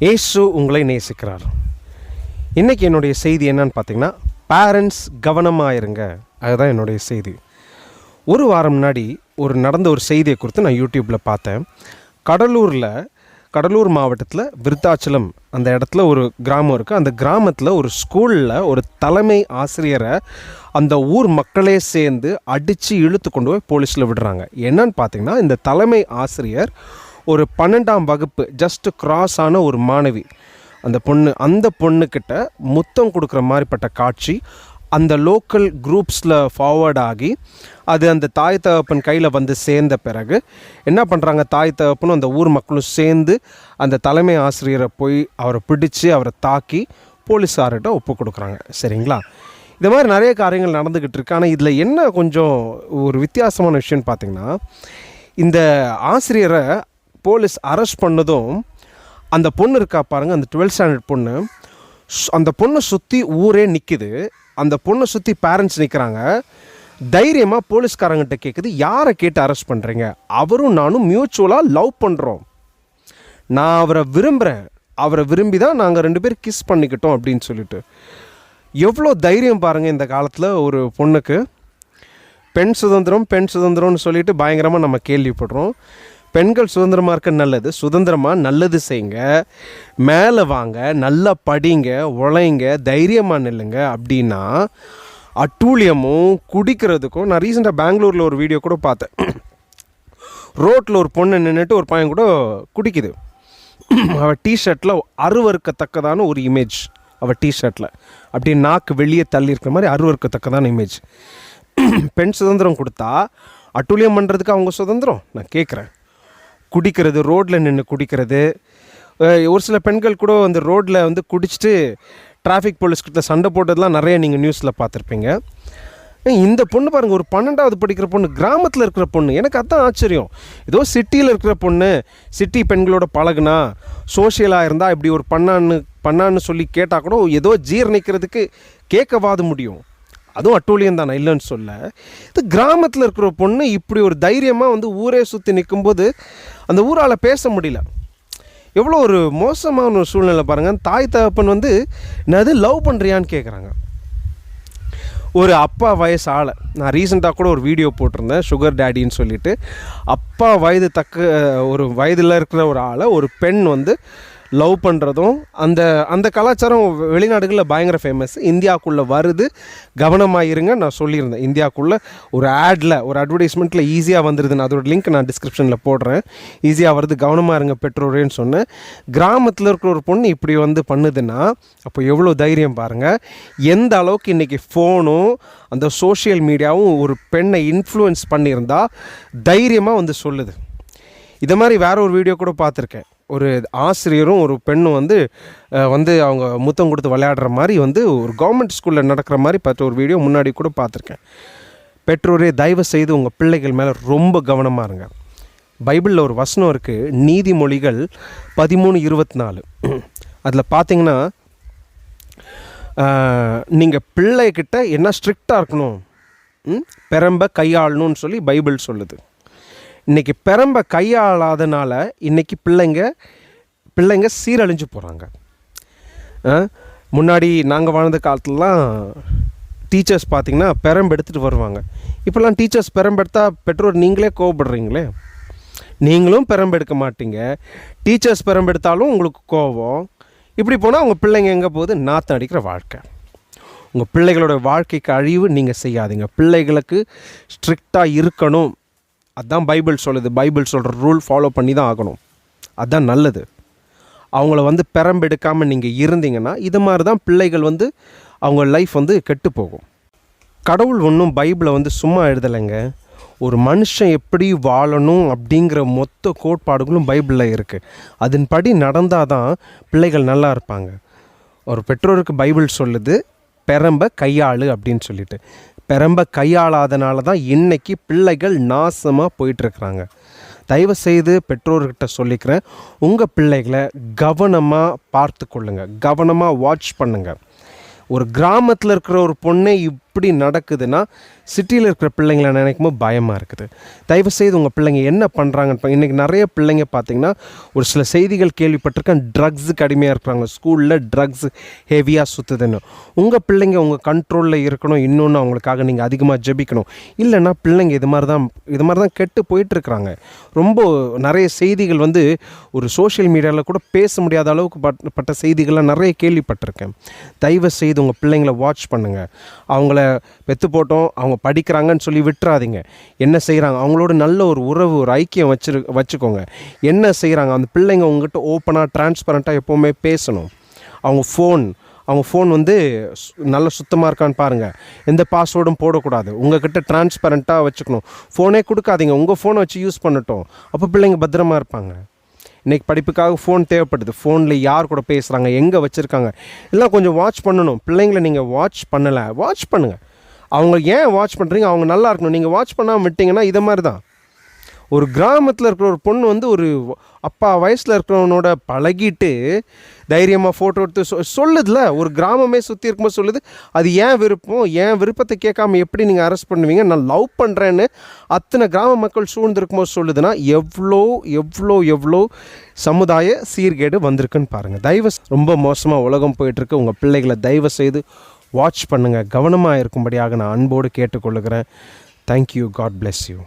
ஏசு உங்களை நேசிக்கிறார். இன்றைக்கி என்னுடைய செய்தி என்னன்னு பார்த்தீங்கன்னா பேரண்ட்ஸ் கவனமாக இருங்க அதுதான் என்னுடைய செய்தி. ஒரு வாரம் முன்னாடி ஒரு நடந்த ஒரு செய்தியை குறித்து நான் யூடியூப்பில் பார்த்தேன். கடலூரில் கடலூர் மாவட்டத்தில் விருத்தாச்சலம் அந்த இடத்துல ஒரு கிராமம் இருக்குது அந்த கிராமத்தில் ஒரு ஸ்கூலில் ஒரு தலைமை ஆசிரியரை அந்த ஊர் மக்களே சேர்ந்து அடித்து இழுத்து கொண்டு போய் போலீஸில் விடுறாங்க. என்னன்னு பார்த்தீங்கன்னா இந்த தலைமை ஆசிரியர் ஒரு பன்னெண்டாம் வகுப்பு ஜஸ்ட் கிராஸ் ஆன ஒரு மாணவி. அந்த பொண்ணு அந்த பொண்ணுக்கிட்ட முத்தம் கொடுக்குற மாதிரிப்பட்ட காட்சி அந்த லோக்கல் குரூப்ஸில் ஃபார்வர்ட் ஆகி அது அந்த தாய் தகப்பன் கையில் வந்து சேர்ந்த பிறகு என்ன பண்ணுறாங்க தாய் தகப்பனும் அந்த ஊர் மக்களும் சேர்ந்து அந்த தலைமை ஆசிரியரை போய் அவரை பிடிச்சு அவரை தாக்கி போலீஸார்கிட்ட ஒப்பு கொடுக்குறாங்க. சரிங்களா? இது மாதிரி நிறைய காரியங்கள் நடந்துக்கிட்டு இருக்கு. ஆனால் இதில் என்ன கொஞ்சம் ஒரு வித்தியாசமான விஷயம்னு பார்த்திங்கன்னா இந்த ஆசிரியரை போலீஸ் அரெஸ்ட் பண்ணதும் அந்த பொண்ணு இருக்கா பாருங்க அந்த டுவெல்த் ஸ்டாண்டர்ட் பொண்ணு. அந்த பொண்ணை சுற்றி ஊரே நிற்கிது அந்த பொண்ணை சுற்றி பேரண்ட்ஸ் நிற்கிறாங்க தைரியமாக போலீஸ்காரங்கிட்ட கேட்குது யாரை கேட்டு அரெஸ்ட் பண்ணுறீங்க அவரும் நானும் மியூச்சுவலாக லவ் பண்ணுறோம் நான் அவரை விரும்புகிறேன் அவரை விரும்பி தான் நாங்கள் ரெண்டு பேரும் கிஸ் பண்ணிக்கிட்டோம் அப்படின்னு சொல்லிட்டு. எவ்வளோ தைரியம் பாருங்கள் இந்த காலத்தில் ஒரு பொண்ணுக்கு. பெண் சுதந்திரம் பெண் சுதந்திரம்னு சொல்லிட்டு பயங்கரமாக நம்ம கேள்விப்படுறோம். பெண்கள் சுதந்திரமாக இருக்க நல்லது சுதந்திரமாக நல்லது செய்யுங்க. மேலே வாங்க நல்லா படிங்க உழைங்க தைரியமாக நில்லுங்க அப்படின்னா அட்டூழியமும் குடிக்கிறதுக்கும் நான் ரீசெண்டாக பெங்களூரில் ஒரு வீடியோ கூட பார்த்தேன். ரோட்டில் ஒரு பொண்ணு நின்றுட்டு ஒரு பையன் கூட குடிக்குது. அவள் டிஷர்ட்டில் அருவறுக்கத்தக்கதான ஒரு இமேஜ் அவள் டிஷர்ட்டில் அப்படியே நாக்கு வெளியே தள்ளி இருக்கிற மாதிரி அருவறுக்கத்தக்கதான இமேஜ் பெண் சுதந்திரம் கொடுத்தா அட்டூழியம் பண்ணுறதுக்கு அவங்க சுதந்திரம்? நான் கேட்குறேன் குடிக்கிறது ரோட்டில் நின்று குடிக்கிறது. ஒரு சில பெண்கள் கூட அந்த ரோட்டில் வந்து குடிச்சிட்டு டிராஃபிக் போலீஸ்கிட்ட சண்டை போட்டதெல்லாம் நிறைய நீங்கள் நியூஸில் பார்த்துருப்பீங்க. இந்த பொண்ணு பாருங்கள் ஒரு பன்னெண்டாவது படிக்கிற பொண்ணு கிராமத்தில் இருக்கிற பொண்ணு. எனக்கு அதான் ஆச்சரியம். ஏதோ சிட்டியில் இருக்கிற பொண்ணு சிட்டி பெண்களோட பழகுனா சோஷியலாக இருந்தால் இப்படி ஒரு பண்ணான்னு பண்ணான்னு சொல்லி கேட்டால் கூட ஏதோ ஜீரணிக்கிறதுக்கு கேட்கவாது முடியும். அதுவும் அட்டூழியம் தான் இல்லைன்னு சொல்ல. இது கிராமத்தில் இருக்கிற பொண்ணு இப்படி ஒரு தைரியமாக வந்து ஊரே சுற்றி நிற்கும்போது அந்த ஊரால் பேச முடியல. எவ்வளோ ஒரு மோசமான ஒரு சூழ்நிலை பாருங்கள் தாய் தகப்பன் வந்து என்னது லவ் பண்ணுறியான்னு கேட்குறாங்க ஒரு அப்பா வயசு ஆளை. நான் ரீசெண்டாக கூட ஒரு வீடியோ போட்டிருந்தேன் சுகர் டேடின்னு சொல்லிட்டு. அப்பா வயது தக்க ஒரு வயதில் இருக்கிற ஒரு ஆளை ஒரு பெண் வந்து லவ் பண்ணுறதும் அந்த அந்த கலாச்சாரம் வெளிநாடுகளில் பயங்கர ஃபேமஸ் இந்தியாவுக்குள்ளே வருது. கவனமாக இருங்க நான் சொல்லியிருந்தேன். இந்தியாவுக்குள்ளே ஒரு ஆடில் ஒரு அட்வர்டைஸ்மெண்ட்டில் ஈஸியாக வந்துடுது நான் அதோட லிங்க் நான் டிஸ்கிரிப்ஷனில் போடுறேன். ஈஸியாக வருது. கவனமாக இருங்க பெற்றோரேன்னு சொன்னேன். கிராமத்தில் இருக்கிற ஒரு பொண்ணு இப்படி வந்து பண்ணுதுன்னா அப்போ எவ்வளோ தைரியம் பாருங்கள் எந்த அளவுக்கு இன்றைக்கி ஃபோனும் அந்த சோஷியல் மீடியாவும் ஒரு பெண்ணை இன்ஃப்ளூயன்ஸ் பண்ணியிருந்தால் தைரியமாக வந்து சொல்லுது. இதை மாதிரி வேற ஒரு வீடியோ கூட பார்த்துருக்கேன். ஒரு ஆசிரியரும் ஒரு பெண்ணும் வந்து வந்து அவங்க முத்தம் கொடுத்து விளையாடுற மாதிரி வந்து ஒரு கவர்மெண்ட் ஸ்கூலில் நடக்கிற மாதிரி பார்த்த ஒரு வீடியோ முன்னாடி கூட பார்த்துருக்கேன். பெற்றோரே தயவு செய்து உங்கள் பிள்ளைகள் மேலே ரொம்ப கவனமாக இருங்க. பைபிளில் ஒரு வசனம் இருக்குது நீதிமொழிகள் பதிமூணு இருபத்தி நாலு அதில் பார்த்தீங்கன்னா நீங்கள் பிள்ளைகிட்ட என்ன ஸ்ட்ரிக்டாக இருக்கணும்? பெரம்ப கையாளணும்னு சொல்லி பைபிள் சொல்லுது. இன்றைக்கி பெரம்ப கையாளாதனால இன்றைக்கி பிள்ளைங்க பிள்ளைங்க சீரழிஞ்சு போகிறாங்க முன்னாடி நாங்கள் வாழ்ந்த காலத்துலலாம் டீச்சர்ஸ் பார்த்தீங்கன்னா பெரம்பு எடுத்துகிட்டு வருவாங்க. இப்போல்லாம் டீச்சர்ஸ் பெரம்பெடுத்தால் பெற்றோர் நீங்களே கோவப்படுறீங்களே? நீங்களும் பெரம்பெடுக்க மாட்டீங்க. டீச்சர்ஸ் பெரம்பெடுத்தாலும் உங்களுக்கு கோவம். இப்படி போனால் உங்கள் பிள்ளைங்க எங்கே போகுது? நாற்றம் அடிக்கிற வாழ்க்கை. உங்கள் பிள்ளைகளோட வாழ்க்கைக்கு அழிவு நீங்கள் செய்யாதீங்க. பிள்ளைகளுக்கு ஸ்ட்ரிக்டாக இருக்கணும். அதான் பைபிள் சொல்லுது. பைபிள் சொல்கிற ரூல் ஃபாலோ பண்ணி தான் ஆகணும். அதுதான் நல்லது. அவங்கள வந்து பெரம்பெடுக்காமல் நீங்கள் இருந்தீங்கன்னா இது மாதிரி தான் பிள்ளைகள் வந்து அவங்க லைஃப் வந்து கெட்டு போகும். கடவுள் ஒன்றும் பைபிளை வந்து சும்மா எழுதலைங்க. ஒரு மனுஷன் எப்படி வாழணும் அப்படிங்கிற மொத்த கோட்பாடுகளும் பைபிளில் இருக்குது அதன்படி நடந்தால் தான் பிள்ளைகள் நல்லா இருப்பாங்க. ஒரு பெற்றோருக்கு பைபிள் சொல்லுது பெரம்ப கையாளு அப்படின்னு சொல்லிட்டு. பெரம்ப கையாளாதனால தான் இன்றைக்கி பிள்ளைகள் நாசமாக போயிட்டுருக்குறாங்க. தயவு செய்து பெற்றோர்கிட்ட சொல்லிக்கிறேன் உங்கள் பிள்ளைகளை கவனமாக பார்த்து கொள்ளுங்கள் கவனமாக வாட்ச் பண்ணுங்கள் ஒரு கிராமத்தில் இருக்கிற ஒரு பொண்ணை இப்படி நடக்குதுன்னா சிட்டியில் இருக்கிற பிள்ளைங்களை நினைக்கும் போது பயமாக இருக்குது. தயவு செய்து உங்கள் பிள்ளைங்க என்ன பண்ணுறாங்கன்னு இன்றைக்கி நிறைய பிள்ளைங்க பார்த்தீங்கன்னா ஒரு சில செய்திகள் கேள்விப்பட்டிருக்கேன். ட்ரக்ஸுக்கு அடிமையாக இருக்கிறாங்க. ஸ்கூலில் ட்ரக்ஸ் ஹெவியாக சுற்றுதுன்னு உங்கள் பிள்ளைங்க உங்கள் கண்ட்ரோலில் இருக்கணும். இன்னொன்று அவங்களுக்காக நீங்கள் அதிகமாக ஜெபிக்கணும். இல்லைன்னா பிள்ளைங்க இது மாதிரி தான் இது மாதிரி தான் கெட்டு போயிட்டுருக்குறாங்க ரொம்ப நிறைய செய்திகள் வந்து ஒரு சோஷியல் மீடியாவில் கூட பேச முடியாத அளவுக்கு பட் பட்ட செய்திகள்லாம் நிறைய கேள்விப்பட்டிருக்கேன். தயவு செய்து உங்கள் பிள்ளைங்கள வாட்ச் பண்ணுங்கள் அவங்கள பெற்று போட்டோம் அவங்க படிக்கிறாங்கன்னு சொல்லி விட்டுறாதீங்க. என்ன செய்கிறாங்க அவங்களோட நல்ல ஒரு உறவு ஒரு ஐக்கியம் வச்சிரு வச்சுக்கோங்க. என்ன செய்கிறாங்க அந்த பிள்ளைங்க உங்ககிட்ட ஓப்பனாக டிரான்ஸ்பரண்ட்டாக எப்போவுமே பேசணும். அவங்க ஃபோன் அவங்க ஃபோன் வந்து சு- நல்ல சுத்தமாக இருக்கான்னு பாருங்கள் எந்த பாஸ்வேர்டும் போடக்கூடாது. உங்ககிட்ட டிரான்ஸ்பரண்ட்டாக வச்சுக்கணும். ஃபோனே கொடுக்காதீங்க. உங்கள் ஃபோனை வச்சு யூஸ் பண்ணட்டும். அப்போ பிள்ளைங்க பத்திரமா இருப்பாங்க. இன்றைக்கி படிப்புக்காக ஃபோன் தேவைப்படுது. ஃபோனில் யார் கூட பேசுகிறாங்க எங்கே வச்சுருக்காங்க எல்லாம் கொஞ்சம் வாட்ச் பண்ணணும். பிள்ளைங்கள நீங்கள் வாட்ச் பண்ணலை. வாட்ச் பண்ணுங்கள் அவங்க ஏன் வாட்ச் பண்ணுறீங்க அவங்க நல்லா இருக்கணும். நீங்கள் வாட்ச் பண்ணாமல் விட்டிங்கன்னா இதை மாதிரி தான் ஒரு கிராமத்தில் இருக்கிற ஒரு பொண்ணு வந்து ஒரு அப்பா வயசில் இருக்கிறவனோட பழகிட்டு தைரியமாக ஃபோட்டோ எடுத்து சொ சொல்லுதுல. ஒரு கிராமமே சுற்றி இருக்கும்போது சொல்லுது அது ஏன் விருப்பம்? ஏன் விருப்பத்தை கேட்காம எப்படி நீங்கள் அரெஸ்ட் பண்ணுவீங்க? நான் லவ் பண்ணுறேன்னு அத்தனை கிராம மக்கள் சூழ்ந்திருக்கும்போது சொல்லுதுன்னா எவ்வளோ எவ்வளோ எவ்வளோ சமுதாய சீர்கேடு வந்திருக்குன்னு பாருங்கள் தயவு ரொம்ப மோசமாக உலகம் போயிட்டுருக்கு. உங்கள் பிள்ளைகளை தயவு செய்து வாட்ச் பண்ணுங்கள் கவனமாக இருக்கும்படியாக நான் அன்போடு கேட்டுக்கொள்ளுகிறேன் thank you God bless you